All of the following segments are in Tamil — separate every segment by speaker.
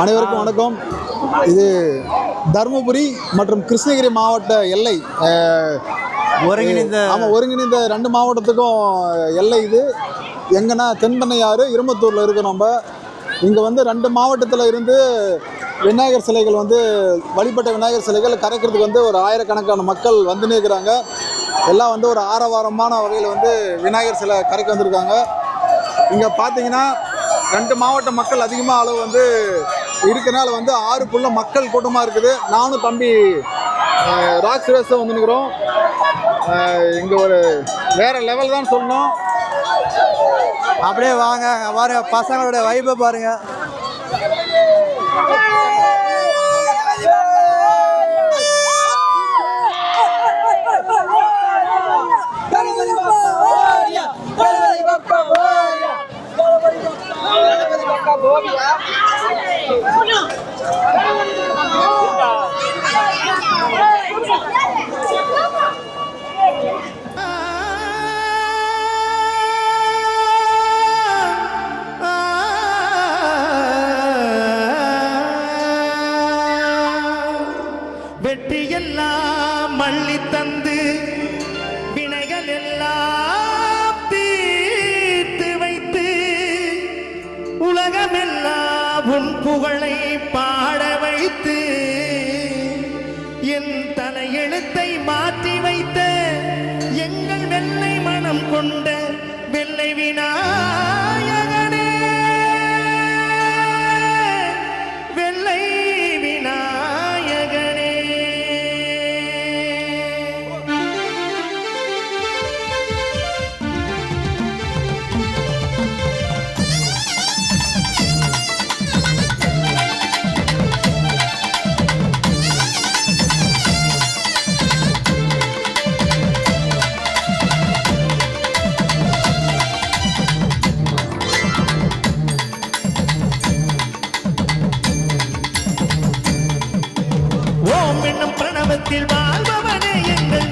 Speaker 1: அனைவருக்கும் வணக்கம். இது தருமபுரி மற்றும் கிருஷ்ணகிரி மாவட்ட எல்லை
Speaker 2: ஒருங்கிணைந்த
Speaker 1: ஆமாம் ஒருங்கிணைந்த ரெண்டு மாவட்டத்துக்கும் எல்லை இது. எங்கன்னா தென்பண்ணையாறு இரும்பத்தூரில் இருக்கோம் நம்ம. இங்கே வந்து ரெண்டு மாவட்டத்தில் இருந்து விநாயகர் சிலைகள் வந்து வழிபட்ட விநாயகர் சிலைகள் கரைக்கிறதுக்கு வந்து ஒரு ஆயிரக்கணக்கான மக்கள் வந்துன்னே இருக்கிறாங்க. எல்லாம் வந்து ஒரு ஆரவாரமான வகையில் வந்து விநாயகர் சிலை கரைக்க வந்திருக்காங்க. இங்கே பார்த்தீங்கன்னா ரெண்டு மாவட்ட மக்கள் அதிகமாக அளவு வந்து இருக்கனால வந்து ஆறுக்குள்ள மக்கள் கூட்டமாக இருக்குது. நானும் தம்பி அஹ், ராக் சுரேஷும் வந்துருக்குறோம். இங்கே ஒரு வேற லெவல் தான் சொல்லணும்.
Speaker 2: அப்படியே வாங்க அங்க பாருங்க பசங்களோட வைப்பை பாருங்க.
Speaker 3: உன் புகழை பாட வைத்து என் தலையெழுத்தை மாற்றி வைத்த எங்கள் வெள்ளை மனம் கொண்ட வெள்ளை வினா என்னும் வாழ்பவனே எங்கள்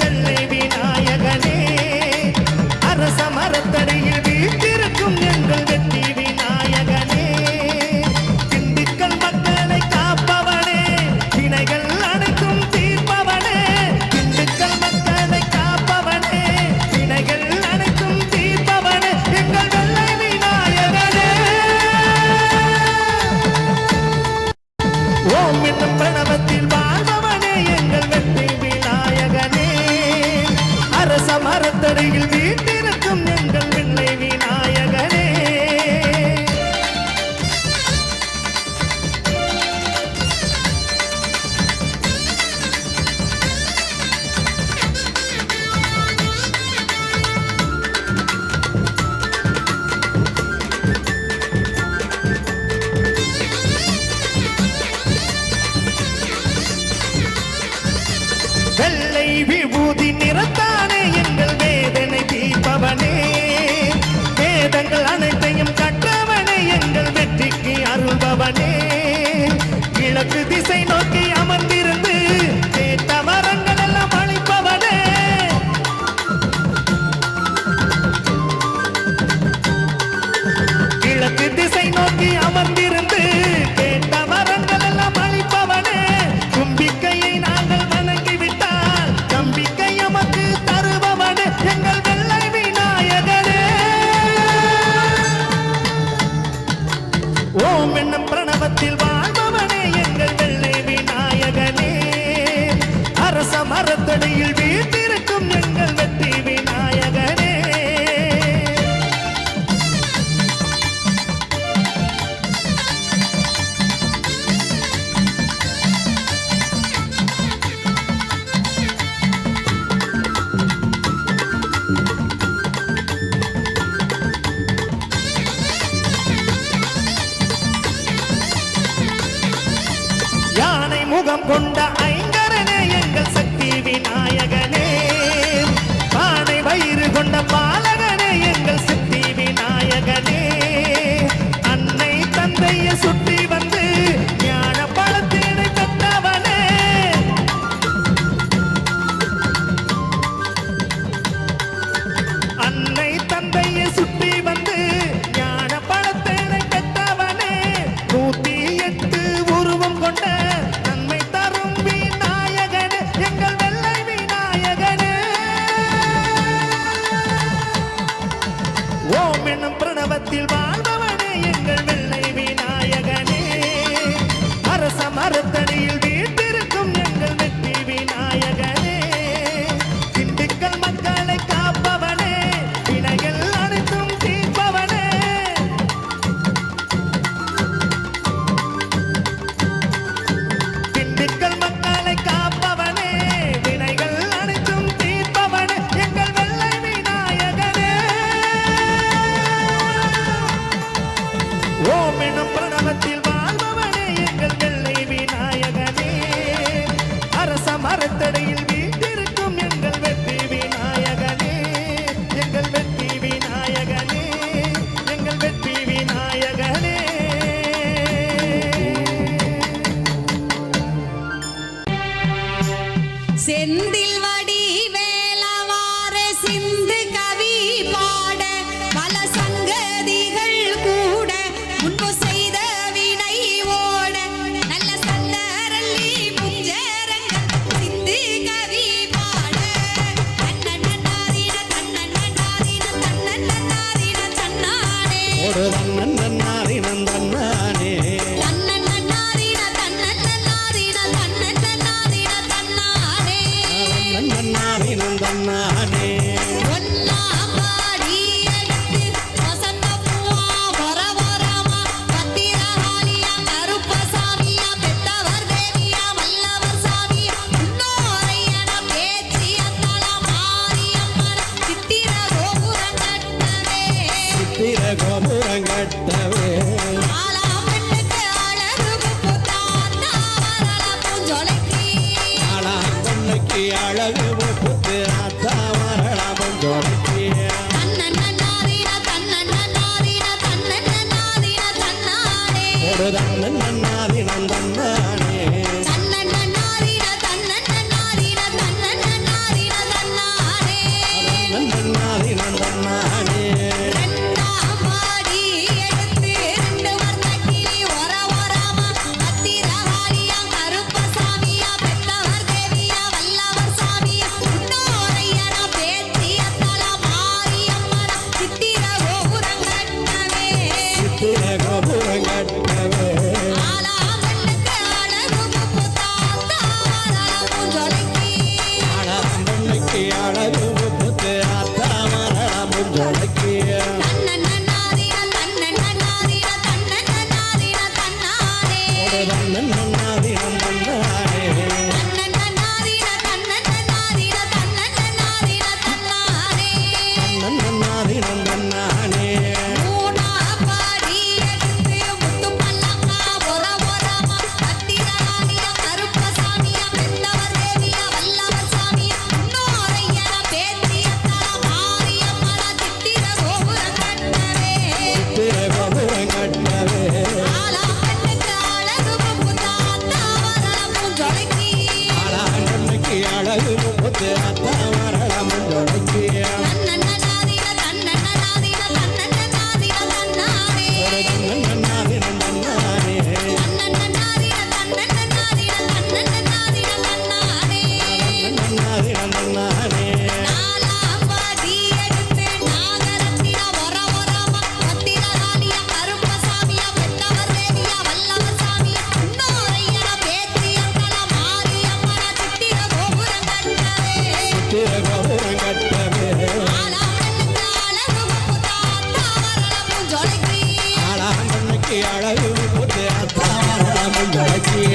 Speaker 4: yeah.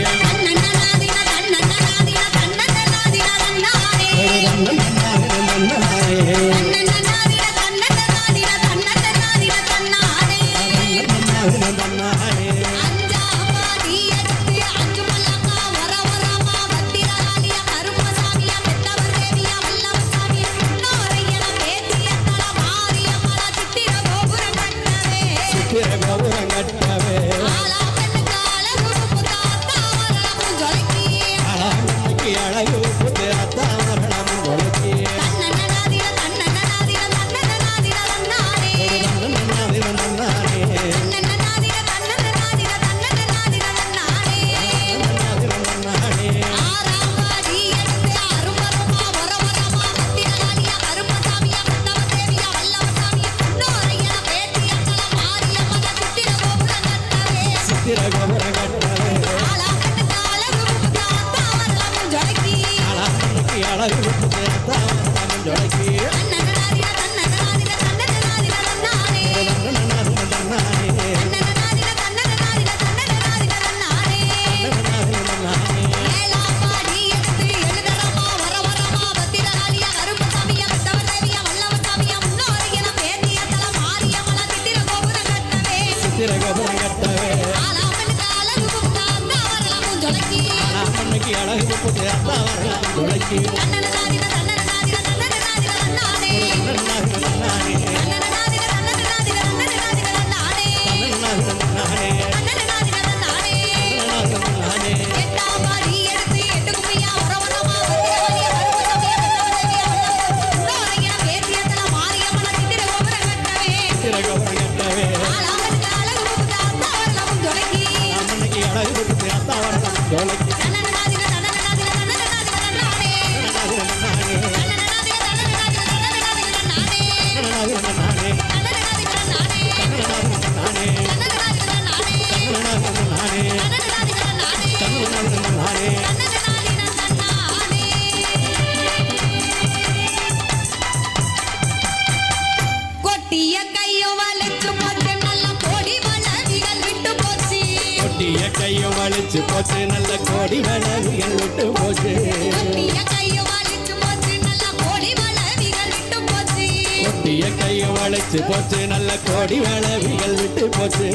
Speaker 4: வலிச்சு போச்சு. நல்ல கோடி வளவிகள் விட்டு போச்சு.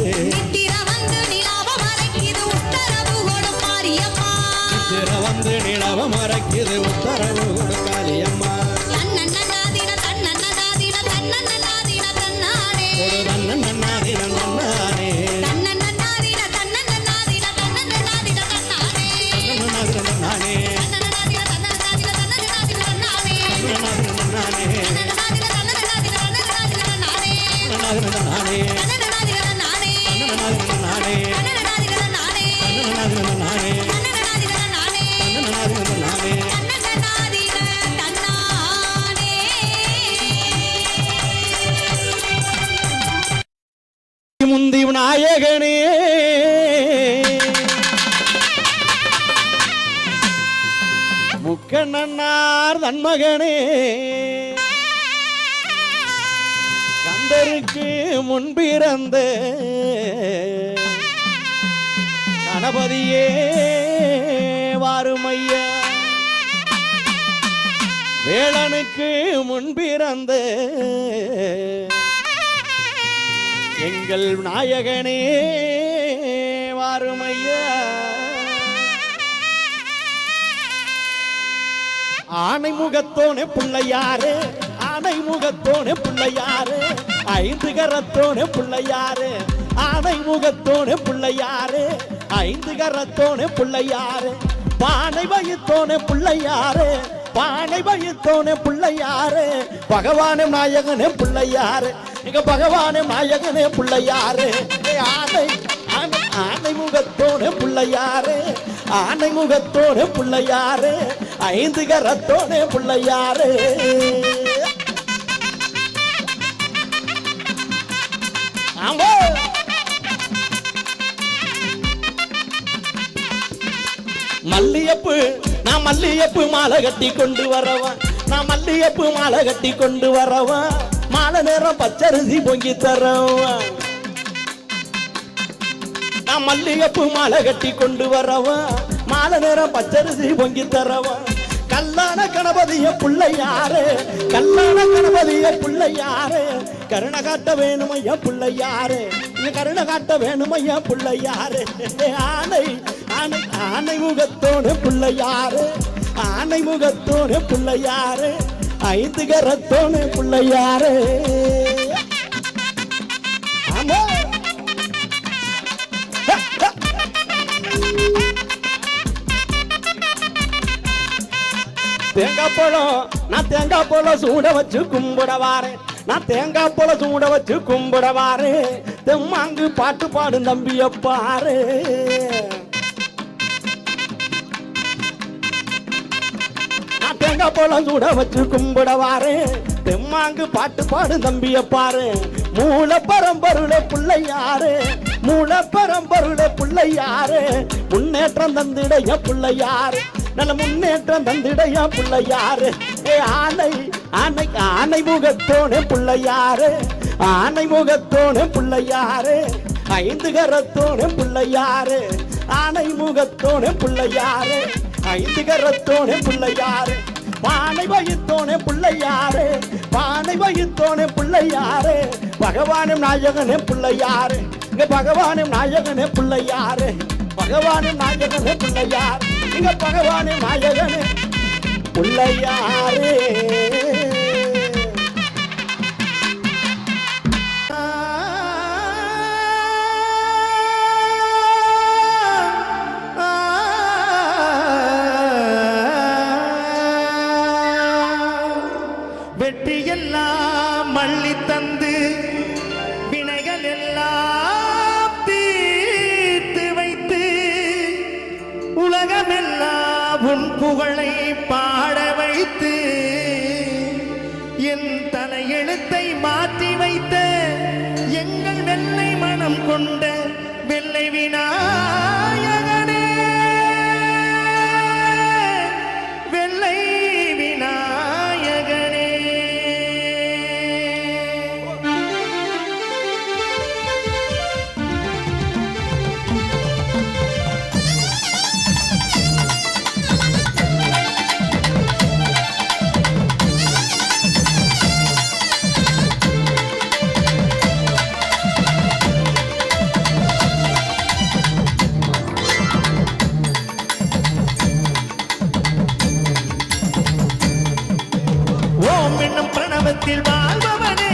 Speaker 5: வந்து நிலாவ மறைக்குது உத்தரவு கொடும்
Speaker 4: முந்தி நாயகனே. முக்கண்ணன்னார் தன்மகனே. கந்தருக்கு முன்பிறந்த கணபதியே வாருமையா. வேளனுக்கு முன்பிறந்த எங்கள் நாயகனே வாருமையா. ஆனை முகத்தோனே பிள்ளையாரு ஆனை முகத்தோனே பிள்ளையாரு ஐந்து கரத்தோனே பிள்ளையாரு ஆனை முகத்தோனே பிள்ளையாரு ஐந்து கரத்தோனே பிள்ளையாரு பானை வயித்தோனே பிள்ளையாரு பானை வயித்தோனே பிள்ளையாரு பகவானே நாயகனே பிள்ளையாரு. எங்க பகவானே நாயகனே பிள்ளையாரு. ஆனை ஆனை ஆனை முகத்தோனே பிள்ளையாரு. ஆனை முகத்தோனே பிள்ளையாரு. ஐந்து கரத்தோனே பிள்ளையாரு. ஆமா மல்லியப்பு நான் மல்லியப்பு மாலை கட்டி கொண்டு வரவா? நான் மல்லியப்பு மாலை கட்டி கொண்டு வரவா? கால நேரம் பச்சரிசி பொங்கி தரவா நான் மல்லிகைப்பூ மாலை கட்டி கொண்டு வரவா மாலை நேரம் பச்சரிசி பொங்கி தரவா கல்லான கணபதிய பிள்ளையாரு கல்லான கணபதிய பிள்ளையாரு. கருணை காட்ட வேணுமையா பிள்ளையாரு நீ கருணை காட்ட வேணுமையா பிள்ளையாரு. ஆனை ஆனை ஆனை முகத்தோடு பிள்ளையாரு ஆனை முகத்தோடு பிள்ளையாரு. ஐந்து கரத்தோனு பிள்ளையாரு தேங்காய் பழம் நான் தேங்காய் பழம் சூட வச்சு கும்பிட வாரேன் நான் தேங்காய் பழம் சூட வச்சு கும்பிட வாரேன் தெம்மாங்கு பாட்டு பாடும் தம்பிய பாரு தேங்காய் பழம் சூட வச்சு கும்பிட வாரேன் தெம்மாங்கு பாட்டு பாடு தம்பிய பாரு. மூல பரம்பருள பிள்ளையாரு மூல பரம்பருள பிள்ளையாரு முன்னேற்றம் தந்திடைய பிள்ளையாரு நல்ல முன்னேற்றம் தந்திடைய பிள்ளையாரு ஏ ஆனை ஆனை ஆனை முகத்தோனே பிள்ளையாரு ஆனை முகத்தோனே பிள்ளையாரு ஐந்து கரத்தோனே பிள்ளையாரு ஆனை முகத்தோனே பிள்ளையாரு ஐந்து கரத்தோனே பிள்ளையாரு பானை வயித்தோனே பிள்ளையாரு பானை வயித்தோனே பிள்ளையாரு பகவானும் நாயகனே பிள்ளையாரு இங்க பகவானும் நாயகனே பிள்ளையாரு பகவானும் நாயகனே பிள்ளையார் இங்க பகவானும் நாயகனே பிள்ளையாரு.
Speaker 3: என் தனை எழுத்தை மாற்றி வைத்த எங்கள் வெள்ளை மனம் கொண்ட வெள்ளை வினா என்னும் பிரணவத்தில் வாழ்பவனே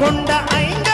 Speaker 3: கொண்ட ஐந்து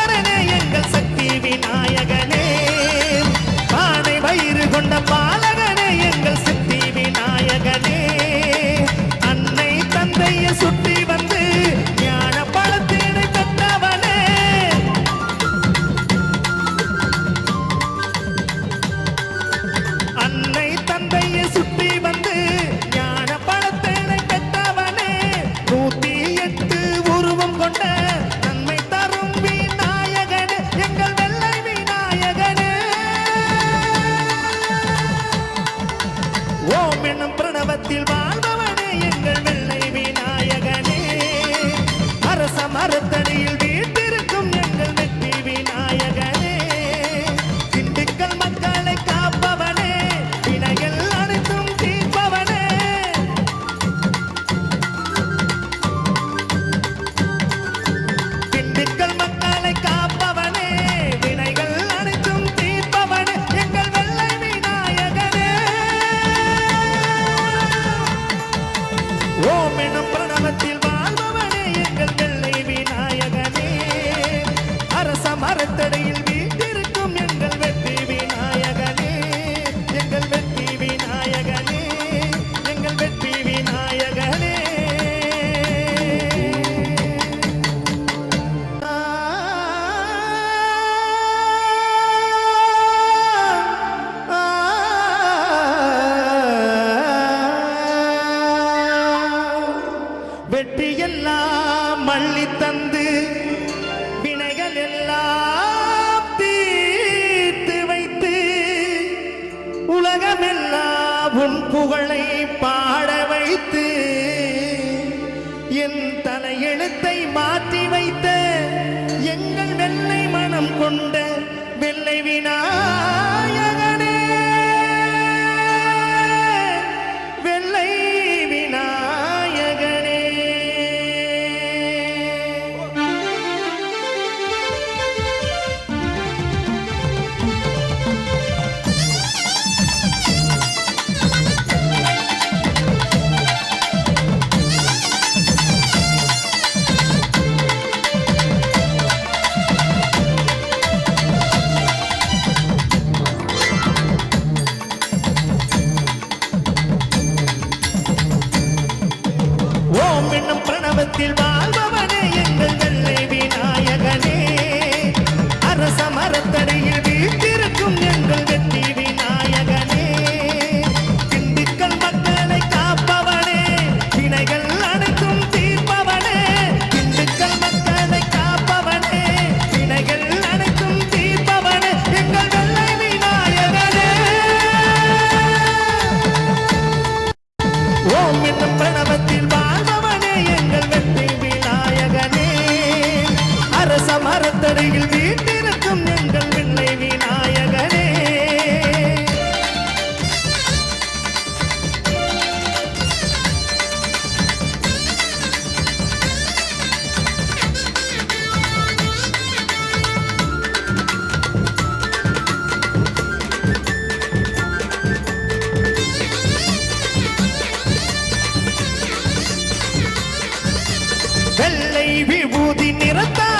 Speaker 3: விபூதி நிறத்த